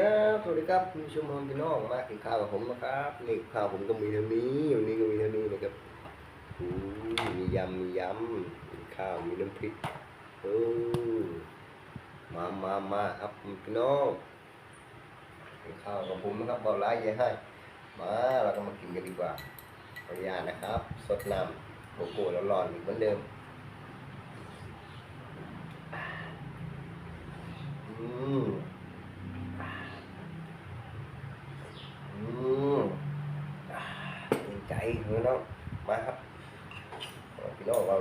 ครับสวัสดีครับคุณชมพี่น้องมากินข้าวกับผมนะครับนี่ข้าวผมก็มีเท่านี้วันนี้ก็มีเท่านี้นะครับอู้มียำมียำมีข้าวมีน้ำพริกโอ้มามามาครับพี่น้องกินข้าวกับผมนะครับเบาไล่ยายให้มาเราก็มากินกันดีกว่าขออนุญาตนะครับสดน้ำโกโก้ร้อนๆอีกเหมือนเดิมอืม อืมอ่า ดีใจพี่น้องมาครับเอาพี่น้องเรา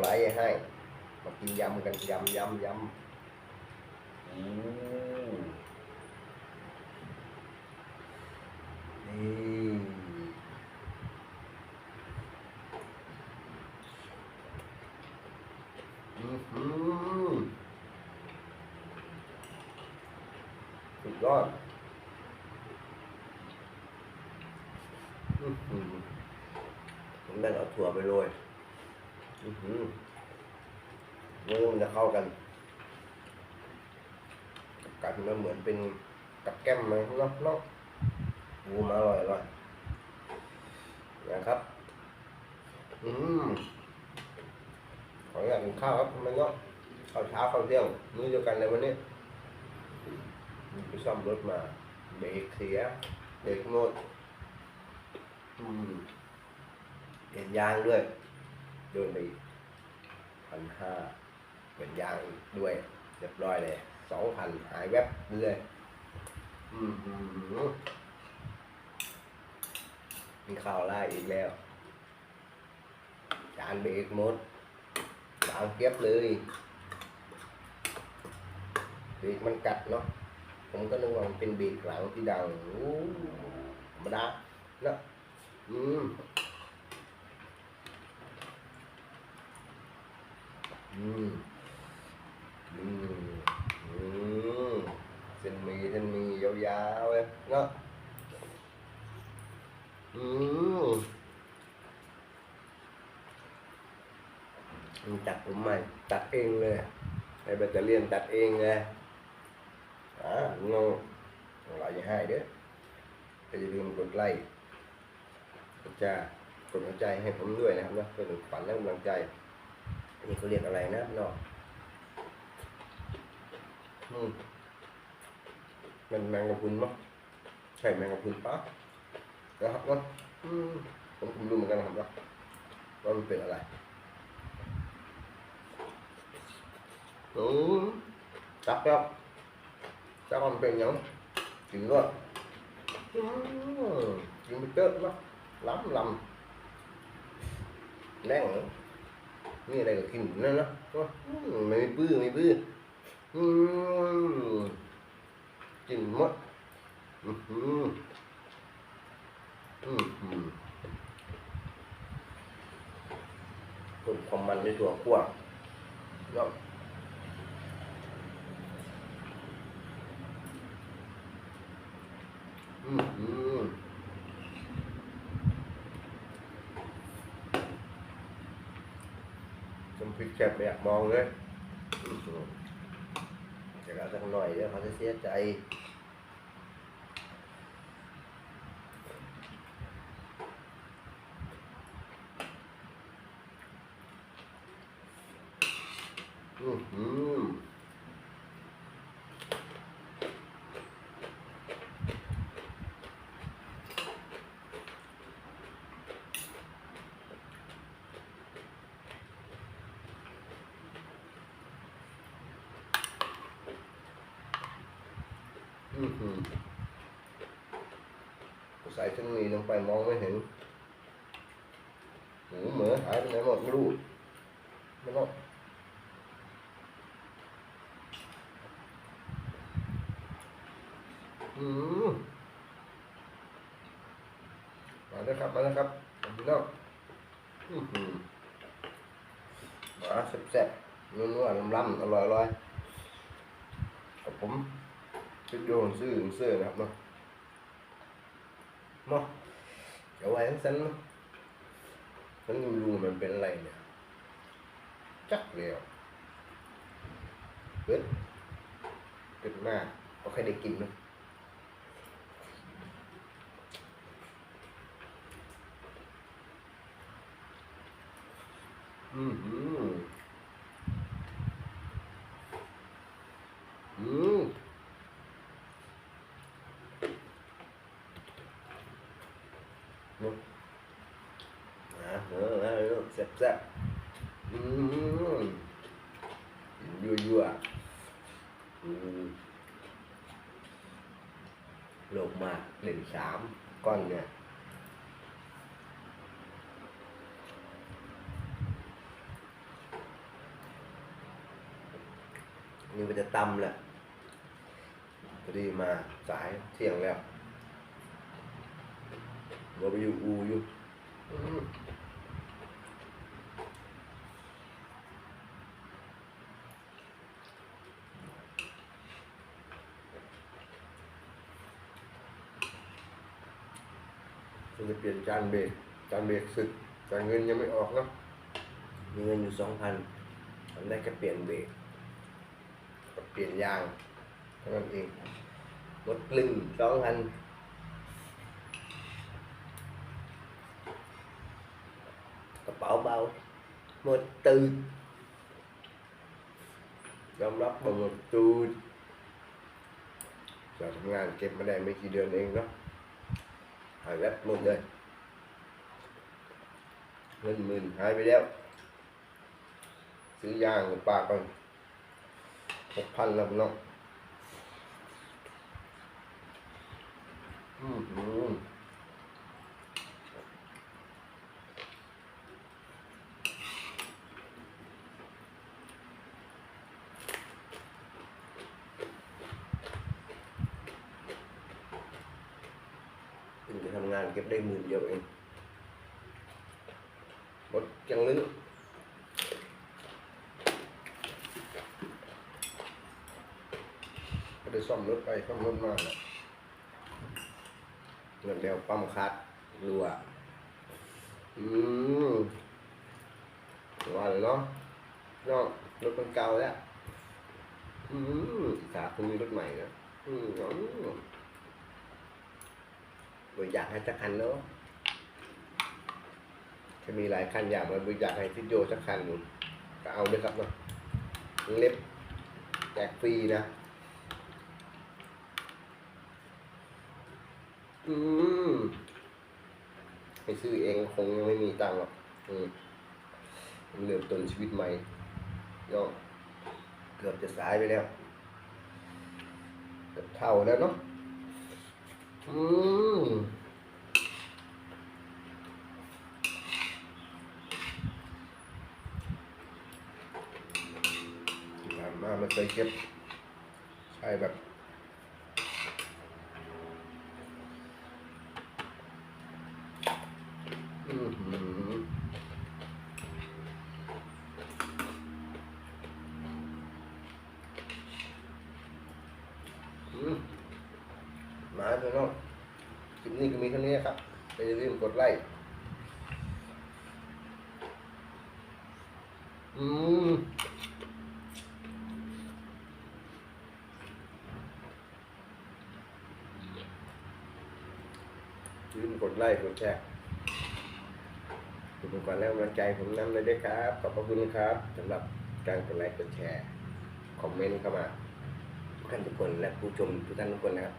ไลฟ์ให้มากินยำกันยำยำยำอืมนี่อือหือสุดยอดอื้อหือผมแบ่งเอาถั่วไปโรยอือหือเนื้อมันจะเข้ากันกับกันมันเหมือนเป็นกับแก้มไหมเนาะเนาะหูมาอร่อยอร่อยนะครับ อืมขออนุญาตกินข้าวครับมันเนาะข้าวเช้าข้าวเที่ยงมื้อเดียวกันเลยวันนี้ไปซ่อมรถมาเบรกเสียเบรกโนดอืม เปลี่ยนยางด้วยโดนไปพันห้าเปลี่ยนยางด้วยเรียบร้อยเลยสองพันหายแวบเลยอืมหืมมีข่าวไล่อีกแล้ว จานเบรกหมดบางเก็บเลยเบรกมันกัดเนาะ ผมก็นึกว่ามันเป็นเบรกหลังที่ดังอู้ธรรมดาเนาะอืม อืมอืมอืมเส้นหมีเส้นหมียาวๆเลยเนาะอืมมันตัดผมใหม่ ตัดเองเลยไอ้แบตเตอรี่ยนตัดเองเลยอ่างงเราอย่าให้เด้อก็อย่าลืมกดไลค์จะกดหัวใจให้ผมด้วยนะครับนะเพื่อเป็นขวัญและกำลังใจ นนี้เขาเรียกอะไรนะพี่น้องอืมมันแมงกะพรุนมั้งใช่แมงกะพรุนปะนะครับนะอืมผมผมรู้เหมือนกันนะครับนะว่ามันเป็นอะไรอืมจับครับจับมันเป็นหยังกินด้วยอืมกิน นี่อะไรก็กินนั่นเนาะไม่มีปื้อไม่ปื้อกินหมดอืมอืมตุ่มความมันในตัวขั้วเนาะอืมอืม น้ำพริก แซ่บไม่อยากมองเลยจะเอาสักหน่อยเดี๋ยวเขาจะเสียใจอืมหืออือหือใส่ชิ้นนี้ลงไปมองไม่เห็นหูเหมือหายไปไหนหมดไม่รู้ไม่รู้อืมมาแล้วครับ มาแล้วครับพี่น้องอื้อหือมาแซ่บๆนัวๆล้ำๆอร่อยๆกับผมชุดโยนซื้อซื้อนะครับเนาะ เดี๋ยวาไว้ทั้งสั้นมั้งมันยังรูมันเป็นอะไรเนี่ย จักเดียวเบิดเกิดมากเขาใครได้กินเนาะอืมอืม เนะอะเออเออแซ่บแซ่บอืมยั่วยั่วอืมลกมากเล่นสามก้อนเนี่ยนี่มันจะตำแหละพอดีมาสายเที่ยงแล้ว เราไปอยู่อูอยู่อืมจะเปลี่ยนจานเบรกจานเบรกสึกแต่เงินยังไม่ออกนะมีเงินอยู่สองพันทำได้แค่เปลี่ยนเบรกกับเปลี่ยนยางเท่านั้นเองรถกลึงสองพันกระ เป๋าเบาหมดตืดยอมรับว่าหมดตูดเราทำงานเก็บมาได้ไม่กี่เดือนเองเนาะหายแวบหมดเลยเงินหมื่นหายไปแล้ว ซื้อยางกับปากก่อนหกพันแล้วเนาะอืมอืมเพิ่งจะทำงาน เก็บได้หมื่นเดียวเองหมดจังลึ้งก็ได้ซ่อมรถไปซ่อมรถมาแหละเงินเดียวปั๊มคัดรัวอืมว่าเลยเนาะนาะรถมันเก่าแล้ว อืมอีกขาคุณมีรถใหม่นะอืมอ๋อบ ริจาคให้สักคันเนาะถ้ามีหลายคันอยากมาบริจาคให้ทิศโยสักคันก็เอาด้วยครับเนาะเล็บแจกฟรีนะอืมไปซื้อเองคงยังไม่มีตังค์หรอกอืมเริ่มต้นชีวิตใหม่เนาะเกือบจะสายไปแล้วเกือบเท่าแล้วเนาะ อืมานมาไม่เคยเก็บใช่แบบ อือหืออืมมาเถอะเนาะคลิปนี้ก็ มีเท่านี้ครับอย่าลืมกดไลค์อืมลืมกดไลค์กดแชร์ขอบคุณก่อนแล้วกำลังใจผมนำเลยด้วยครับ ขอบพระคุณครับสำหรับการกดไลค์กดแชร์คอมเมนต์เข้ามาทุกท่านทุกคนและผู้ชมทุกท่านทุกคนนะครับ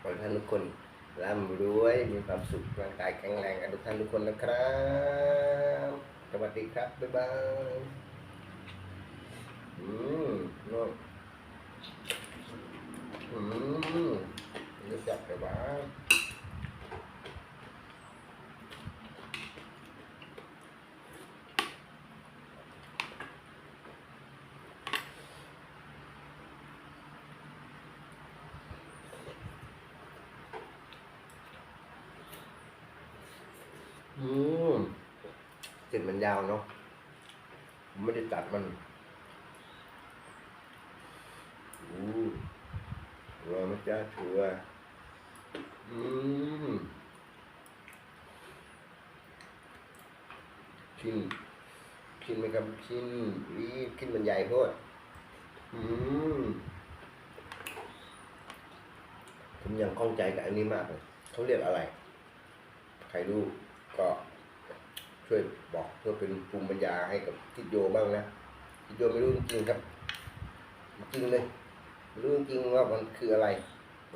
ขอให้ท่านทุกคน ร่ำรวยมีความสุขร่างกายแข็งแรงกันทุกท่านทุกคนนะครับสวัสดีครับ บ๊ายบายอืมนู่นอืมรู้จักแต่ว่า อืมเส้นมันยาวเนาะผมไม่ได้ตัดมันอู้รอมาจ้าชัวอืมชิ้นชิ้นไหมครับชิ้นอีชิ้นมันใหญ่โพดอืมผมยังข้องใจกับอันนี้มากเลยเขาเรียกอะไร ใครรู้ ก็ช่วยบอกเพื่อเป็นภูมิปัญญาให้กับทิดโยบ้างนะทิดโยไม่รู้จริงครับจริงเลยรู้จริงว่ามันคืออะไร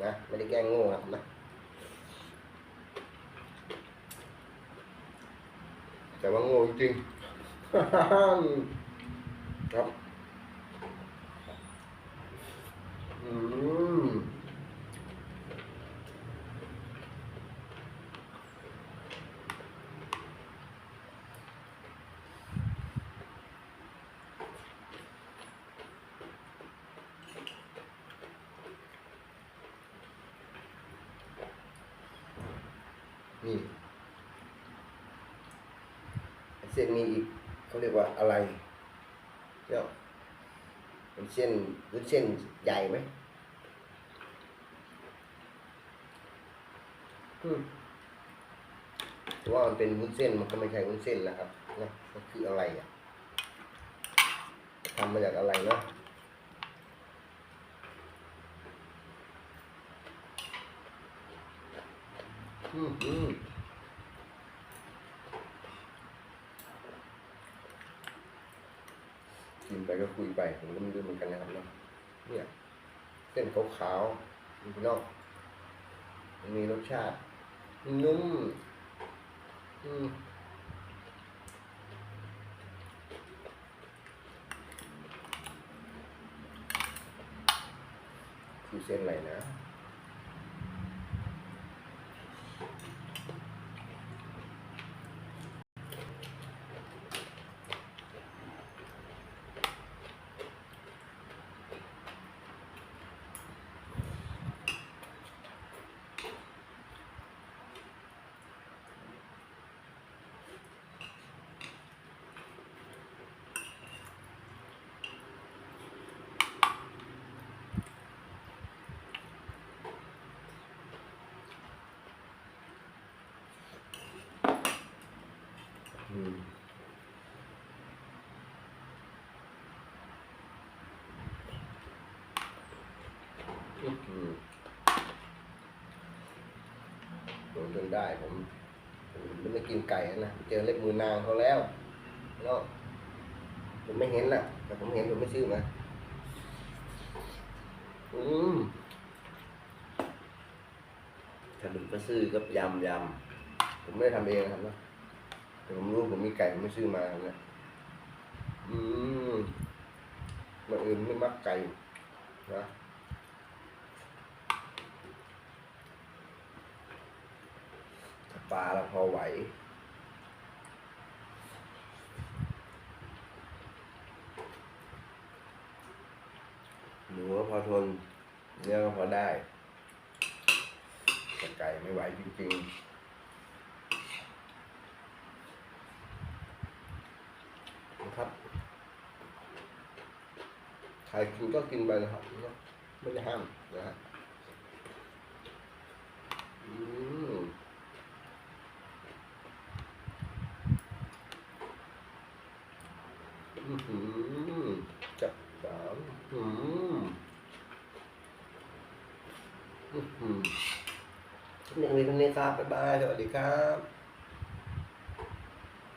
นะไม่ได้แกล้งโง่นะครับนะแต่ว่าโง่จริงครับอืม นี่ เส้นนี้อีกเขาเรียกว่าอะไรเนี่ยเป็นเส้นเป็นเส้นใหญ่ไหมอืมแต่ว่ามันเป็นวุ้นเส้นมันก็ไม่ใช่วุ้นเส้นนะครับนะมันคืออะไรอะทำมาจากอะไรเนาะอืมอืม กินไปก็คุยไปผมก็ไม่รู้เหมือนกันนะครับเนาะเนี่ยเส้นขาวๆนี่พี่น้องมันมีรสชาตินุ่มอืมคือเส้นอะไรนะ อืมอื้อหือ โดนจนได้ผมผมไม่กินไก่นะเจอเล็บมือนางเขาแล้วเนาะผมไม่เห็นน่ะ แต่ผมเห็นผมไม่ชื่อนะอืมถ้าดึงก็ซื้อก็ยำยำผมไม่ได้ทำเองนะครับนะแต่ผมรู้ผมมีไก่ผมไม่ซื้อมาเนี่ยอืมมันอื่นไม่มักไก่นะถ้า ปลาเราพอไหว หนูก็พอทนเนื้อก็พอได้แต่ไก่ไม่ไหวจริงๆนะครับใครกินก็กินไปนะครับ ไม่ได้ห้ามนะฮะอืมอื้อหือจับสามอืม อื้อหือนี่มีคนนี้ครับบ๊ายบายสวัสดีครับ